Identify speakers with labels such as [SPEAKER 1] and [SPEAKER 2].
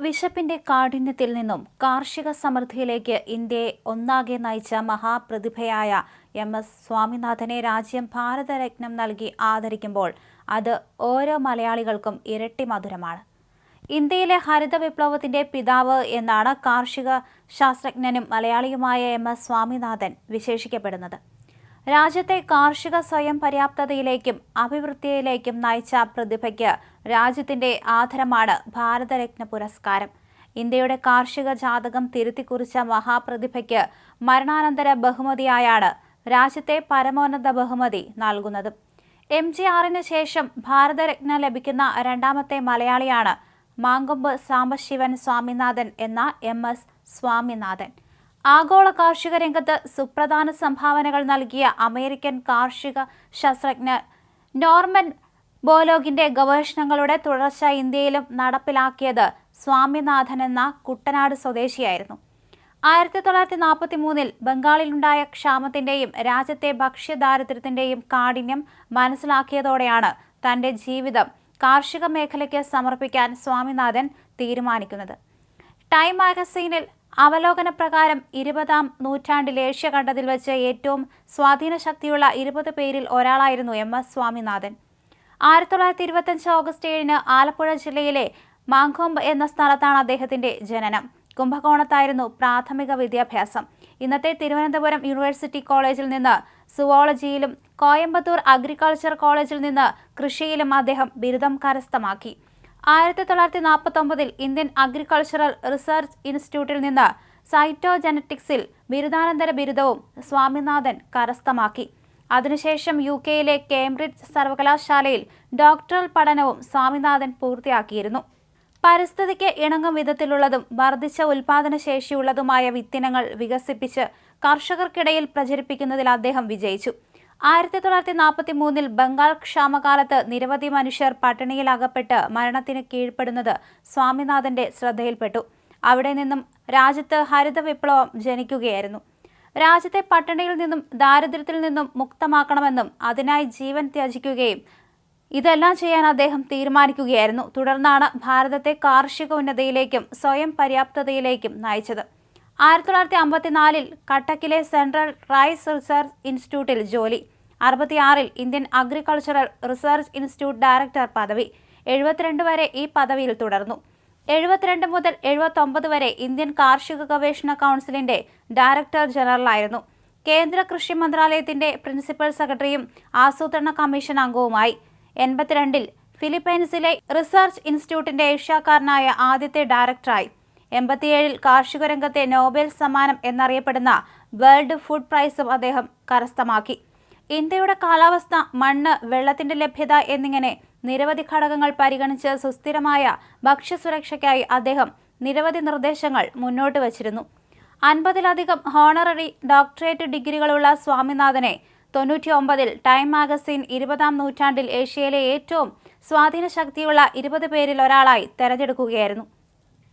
[SPEAKER 1] വിശപ്പിന്റെ കാഠിന്യത്തിൽ നിന്നും കാർഷിക സമൃദ്ധിയിലേക്ക് ഇന്ത്യയെ ഒന്നാകെ നയിച്ച മഹാപ്രതിഭയായ എം എസ് സ്വാമിനാഥനെ രാജ്യം ഭാരതരത്നം നൽകി ആദരിക്കുമ്പോൾ അത് ഓരോ മലയാളികൾക്കും ഇരട്ടി മധുരമാണ്. ഇന്ത്യയിലെ ഹരിത വിപ്ലവത്തിന്റെ പിതാവ് എന്നാണ് കാർഷിക ശാസ്ത്രജ്ഞനും മലയാളിയുമായ എം എസ് സ്വാമിനാഥൻ വിശേഷിക്കപ്പെടുന്നത്. രാജ്യത്തെ കാർഷിക സ്വയം പര്യാപ്തതയിലേക്കും അഭിവൃദ്ധിയിലേക്കും നയിച്ച പ്രതിഭയ്ക്ക് രാജ്യത്തിന്റെ ആധാരമാണ് ഭാരതരത്ന പുരസ്കാരം. ഇന്ത്യയുടെ കാർഷിക ജാതകം തിരുത്തിക്കുറിച്ച മഹാപ്രതിഭയ്ക്ക് മരണാനന്തര ബഹുമതിയായാണ് രാജ്യത്തെ പരമോന്നത ബഹുമതി നൽകുന്നത്. എം ജി ആറിന് ശേഷം ഭാരതരത്ന ലഭിക്കുന്ന രണ്ടാമത്തെ മലയാളിയാണ് മാങ്കൊമ്പ് സാംബശിവൻ സ്വാമിനാഥൻ എന്ന എം എസ് സ്വാമിനാഥൻ. ആഗോള കാർഷിക രംഗത്ത് സുപ്രധാന സംഭാവനകൾ നൽകിയ അമേരിക്കൻ കാർഷിക ശാസ്ത്രജ്ഞ നോർമൻ ബോലോഗിന്റെ ഗവേഷണങ്ങളുടെ തുടർച്ച ഇന്ത്യയിലും നടപ്പിലാക്കിയത് സ്വാമിനാഥൻ എന്ന കുട്ടനാട് സ്വദേശിയായിരുന്നു. ആയിരത്തി തൊള്ളായിരത്തി നാൽപ്പത്തി മൂന്നിൽ ബംഗാളിലുണ്ടായ ക്ഷാമത്തിന്റെയും രാജ്യത്തെ ഭക്ഷ്യദാരിദ്ര്യത്തിന്റെയും കാഠിന്യം മനസ്സിലാക്കിയതോടെയാണ് തന്റെ ജീവിതം കാർഷിക മേഖലയ്ക്ക് സമർപ്പിക്കാൻ സ്വാമിനാഥൻ തീരുമാനിക്കുന്നത്. ടൈം മാഗസീനിൽ അവലോകന പ്രകാരം ഇരുപതാം നൂറ്റാണ്ടിൽ ഏഷ്യ കണ്ടതിൽ വെച്ച് ഏറ്റവും സ്വാധീനശക്തിയുള്ള ഇരുപത് പേരിൽ ഒരാളായിരുന്നു എം എസ് സ്വാമിനാഥൻ. ആയിരത്തി തൊള്ളായിരത്തി ഇരുപത്തഞ്ച് ഓഗസ്റ്റ് ഏഴിന് ആലപ്പുഴ ജില്ലയിലെ മാങ്കോമ്പ് എന്ന സ്ഥലത്താണ് അദ്ദേഹത്തിന്റെ ജനനം. കുംഭകോണത്തായിരുന്നു പ്രാഥമിക വിദ്യാഭ്യാസം. ഇന്നത്തെ തിരുവനന്തപുരം യൂണിവേഴ്സിറ്റി കോളേജിൽ നിന്ന് സുവോളജിയിലും കോയമ്പത്തൂർ അഗ്രികൾച്ചർ കോളേജിൽ നിന്ന് കൃഷിയിലും അദ്ദേഹം ബിരുദം കരസ്ഥമാക്കി. ആയിരത്തി തൊള്ളായിരത്തി നാൽപ്പത്തി ഒമ്പതിൽ ഇന്ത്യൻ അഗ്രികൾച്ചറൽ റിസർച്ച് ഇൻസ്റ്റിറ്റ്യൂട്ടിൽ നിന്ന് സൈറ്റോജനറ്റിക്സിൽ ബിരുദാനന്തര ബിരുദവും സ്വാമിനാഥൻ കരസ്ഥമാക്കി. അതിനുശേഷം യു കെയിലെ കേംബ്രിഡ്ജ് സർവകലാശാലയിൽ ഡോക്ടറൽ പഠനവും സ്വാമിനാഥൻ പൂർത്തിയാക്കിയിരുന്നു. പരിസ്ഥിതിക്ക് ഇണങ്ങും വിധത്തിലുള്ളതും വർദ്ധിച്ച ഉൽപാദനശേഷിയുള്ളതുമായ വിത്തിനങ്ങൾ വികസിപ്പിച്ച് കർഷകർക്കിടയിൽ പ്രചരിപ്പിക്കുന്നതിൽ അദ്ദേഹം വിജയിച്ചു. ആയിരത്തി തൊള്ളായിരത്തി നാൽപ്പത്തി മൂന്നിൽ ബംഗാൾ ക്ഷാമകാലത്ത് നിരവധി മനുഷ്യർ പട്ടിണിയിലകപ്പെട്ട് മരണത്തിന് കീഴ്പ്പെടുന്നത് സ്വാമിനാഥന്റെ ശ്രദ്ധയിൽപ്പെട്ടു. അവിടെ നിന്നും രാജ്യത്ത് ഹരിത വിപ്ലവം ജനിക്കുകയായിരുന്നു. രാജ്യത്തെ പട്ടിണിയിൽ നിന്നും ദാരിദ്ര്യത്തിൽ നിന്നും മുക്തമാക്കണമെന്നും അതിനായി ജീവൻ ത്യജിക്കുകയും ഇതെല്ലാം ചെയ്യാൻ അദ്ദേഹം തീരുമാനിക്കുകയായിരുന്നു. തുടർന്നാണ് ഭാരതത്തെ കാർഷിക ഉന്നതിയിലേക്കും സ്വയം പര്യാപ്തതയിലേക്കും നയിച്ചത്. ആയിരത്തി തൊള്ളായിരത്തി അമ്പത്തിനാലിൽ കട്ടക്കിലെ സെൻട്രൽ റൈസ് റിസർച്ച് ഇൻസ്റ്റിറ്റ്യൂട്ടിൽ ജോലി. അറുപത്തിയാറിൽ Indian agricultural research institute director പദവി. എഴുപത്തിരണ്ട് വരെ ഈ പദവിയിൽ തുടർന്നു. എഴുപത്തിരണ്ട് മുതൽ എഴുപത്തൊമ്പത് വരെ ഇന്ത്യൻ കാർഷിക ഗവേഷണ കൗൺസിലിന്റെ ഡയറക്ടർ ജനറലായിരുന്നു. കേന്ദ്ര കൃഷി മന്ത്രാലയത്തിന്റെ പ്രിൻസിപ്പൽ സെക്രട്ടറിയും ആസൂത്രണ കമ്മീഷൻ അംഗവുമായി. എൺപത്തിരണ്ടിൽ ഫിലിപ്പൈൻസിലെ റിസർച്ച് ഇൻസ്റ്റിറ്റ്യൂട്ടിന്റെ ഏഷ്യാക്കാരനായ ആദ്യത്തെ ഡയറക്ടറായി. എൺപത്തിയേഴിൽ കാർഷിക രംഗത്തെ നോബൽ സമ്മാനം എന്നറിയപ്പെടുന്ന വേൾഡ് ഫുഡ് പ്രൈസും അദ്ദേഹം കരസ്ഥമാക്കി. ഇന്ത്യയുടെ കാലാവസ്ഥ മണ്ണ് വെള്ളത്തിന്റെ ലഭ്യത എന്നിങ്ങനെ നിരവധി ഘടകങ്ങൾ പരിഗണിച്ച് സുസ്ഥിരമായ ഭക്ഷ്യസുരക്ഷയ്ക്കായി അദ്ദേഹം നിരവധി നിർദ്ദേശങ്ങൾ മുന്നോട്ട് വച്ചിരുന്നു. അൻപതിലധികം ഹോണററി ഡോക്ടറേറ്റ് ഡിഗ്രികളുള്ള സ്വാമിനാഥനെ തൊണ്ണൂറ്റിയൊമ്പതിൽ ടൈം മാഗസിൻ ഇരുപതാം നൂറ്റാണ്ടിൽ ഏഷ്യയിലെ ഏറ്റവും സ്വാധീന ശക്തിയുള്ള ഇരുപത് പേരിൽ ഒരാളായി തെരഞ്ഞെടുക്കുകയായിരുന്നു.